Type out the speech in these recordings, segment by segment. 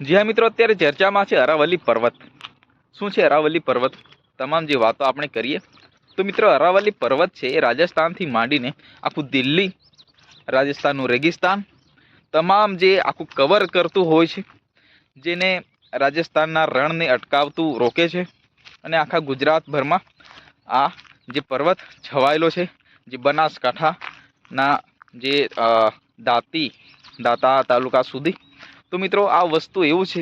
જી હા મિત્રો, અત્યારે ચર્ચામાં છે અરાવલી પર્વત. શું છે અરાવલી પર્વત? તમામ જે વાતો આપણે કરીએ. તો મિત્રો, અરાવલી પર્વત છે એ રાજસ્થાનથી માંડીને આખું દિલ્હી, રાજસ્થાનનું રેગિસ્તાન, તમામ જે આખું કવર કરતું હોય છે, જેને રાજસ્થાનના રણને અટકાવતું રોકે છે, અને આખા ગુજરાતભરમાં આ જે પર્વત છવાયેલો છે, જે બનાસકાંઠાના જે દાતી, દાંતી તાલુકા સુધી તો મિત્રો આ વસ્તુ એવું છે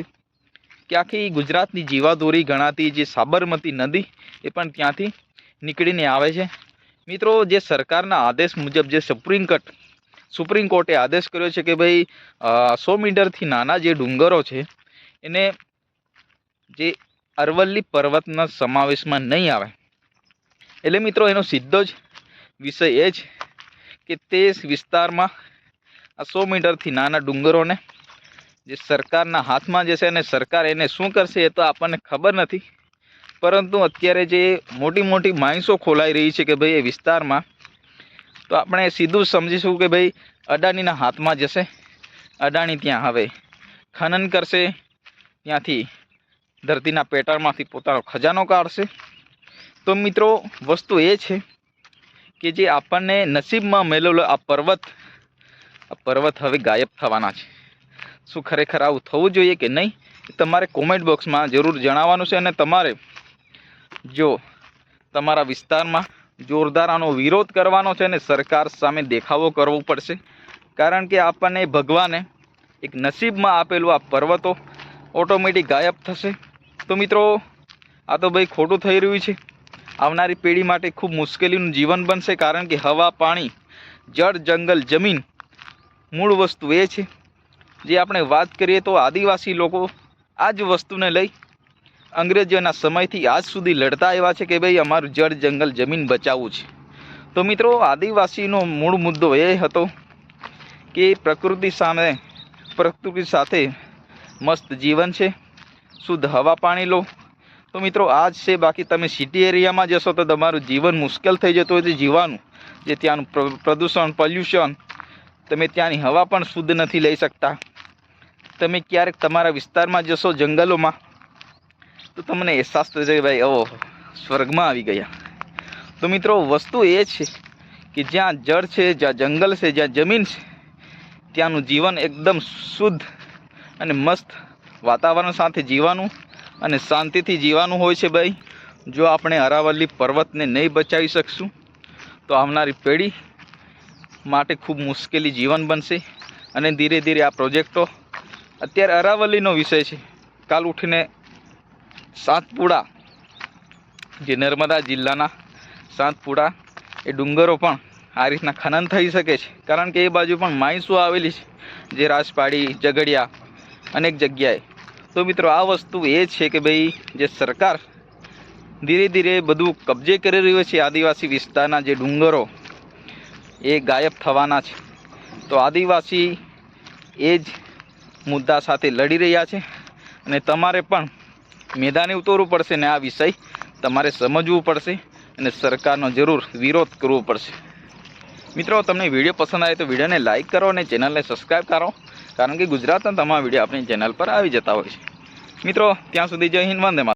કે આખી ગુજરાતની જીવાદોરી ગણાતી જે સાબરમતી નદી એ પણ ત્યાંથી નીકળીને આવે છે. મિત્રો, જે સરકારના આદેશ મુજબ જે સુપ્રીમ કોર્ટ સુપ્રીમ કોર્ટે આદેશ કર્યો છે કે ભાઈ સો મીટરથી નાના જે ડુંગરો છે, એને જે અરવલ્લી પર્વતના સમાવેશમાં નહીં આવે. એટલે મિત્રો, એનો સીધો જ વિષય એ છે કે તે વિસ્તારમાં આ સો મીટરથી નાના ડુંગરોને જે સરકારના હાથમાં જશે અને સરકાર એને શું કરશે એ તો આપણને ખબર નથી. પરંતુ અત્યારે જે મોટી મોટી માણસો ખોલાઈ રહી છે કે ભાઈ એ વિસ્તારમાં, તો આપણે સીધું સમજીશું કે ભાઈ અદાણીના હાથમાં જશે. અદાણી ત્યાં હવે ખનન કરશે. ત્યાંથી ધરતીના પેટાળમાંથી પોતાનો ખજાનો કાઢશે. તો મિત્રો, વસ્તુ એ છે કે જે આપણને નસીબમાં મેળવેલો આ પર્વત આ પર્વત હવે ગાયબ થવાના છે. શું ખરેખર આવું થવું જોઈએ કે નહીં તમારે કોમેન્ટ બોક્સમાં જરૂર જણાવવાનું છે અને તમારે જો તમારા વિસ્તારમાં જોરદાર આનો વિરોધ કરવાનો છે અને સરકાર સામે દેખાવો કરવો પડશે. કારણ કે આપણને ભગવાને એક નસીબમાં આપેલું આ પર્વતો ઓટોમેટિક ગાયબ થશે. તો મિત્રો, આ તો ભાઈ ખોટું થઈ રહ્યું છે. આવનારી પેઢી માટે ખૂબ મુશ્કેલીનું જીવન બનશે કારણ કે હવા, પાણી, જળ, જંગલ, જમીન મૂળ વસ્તુ એ છે. જે આપણે વાત કરીએ તો આદિવાસી લોકો આ જ વસ્તુને લઈ અંગ્રેજોના સમયથી આજ સુધી લડતા આવ્યા છે કે ભાઈ અમારું જળ જંગલ જમીન બચાવવું છે. તો મિત્રો, આદિવાસીનો મૂળ મુદ્દો એ હતો કે પ્રકૃતિ સામે, પ્રકૃતિ સાથે મસ્ત જીવન છે, શુદ્ધ હવા પાણી લો. તો મિત્રો, આ જ છે બાકી તમે સિટી એરિયામાં જશો તો તમારું જીવન મુશ્કેલ થઈ જતું હોય છે જીવવાનું જે ત્યાંનું પ્રદૂષણ પોલ્યુશન તમે ત્યાંની હવા પણ શુદ્ધ નથી લઈ શકતા. તમે ક્યારેક તમારા વિસ્તારમાં જશો જંગલોમાં, તો તમને અહેસાસ થશે કે ભાઈ, ઓહો, સ્વર્ગમાં આવી ગયા. તો મિત્રો, વસ્તુ એ છે કે જ્યાં જળ છે, જ્યાં જંગલ છે, જ્યાં જમીન છે, ત્યાંનું જીવન એકદમ શુદ્ધ અને મસ્ત વાતાવરણ સાથે જીવાનું અને શાંતિથી જીવાનું હોય છે ભાઈ. જો આપણે અરાવલ્લી પર્વતને નહીં બચાવી શકશું, તો આવનારી પેઢી માટે ખૂબ મુશ્કેલી જીવન બનશે અને ધીરે ધીરે આ પ્રોજેક્ટો અત્યારે અરાવલીનો વિષય છે. કાલ ઉઠીને સાતપુડા, જે નર્મદા જિલ્લાના સાતપુડા, એ ડુંગરો પણ આ રીતના ખનન થઈ શકે છે. કારણ કે એ બાજુ પણ માઇન્સો આવેલી છે, જે રાજપાડી, ઝઘડિયા અનેક જગ્યાએ. તો મિત્રો, આ વસ્તુ એ છે કે ભાઈ, જે સરકાર ધીરે ધીરે બધું કબજે કરી રહ્યું છે આદિવાસી વિસ્તારના જે ડુંગરો, એ ગાયબ થવાના છે. તો આદિવાસી એ જ મુદ્દા સાથે લડી રહ્યા છે અને તમારે પણ મેદાને ઉતરવું પડશે ને આ વિષય તમારે સમજવું પડશે અને સરકારનો જરૂર વિરોધ કરવો પડશે મિત્રો, તમને વીડિયો પસંદ આવે તો વિડીયોને લાઇક કરો અને ચેનલને સબસ્ક્રાઈબ કરો, કારણ કે ગુજરાતના તમામ વીડિયો આપણી ચેનલ પર આવી જતા હોય છે મિત્રો, ત્યાં સુધી જય હિન્દ, વંદે.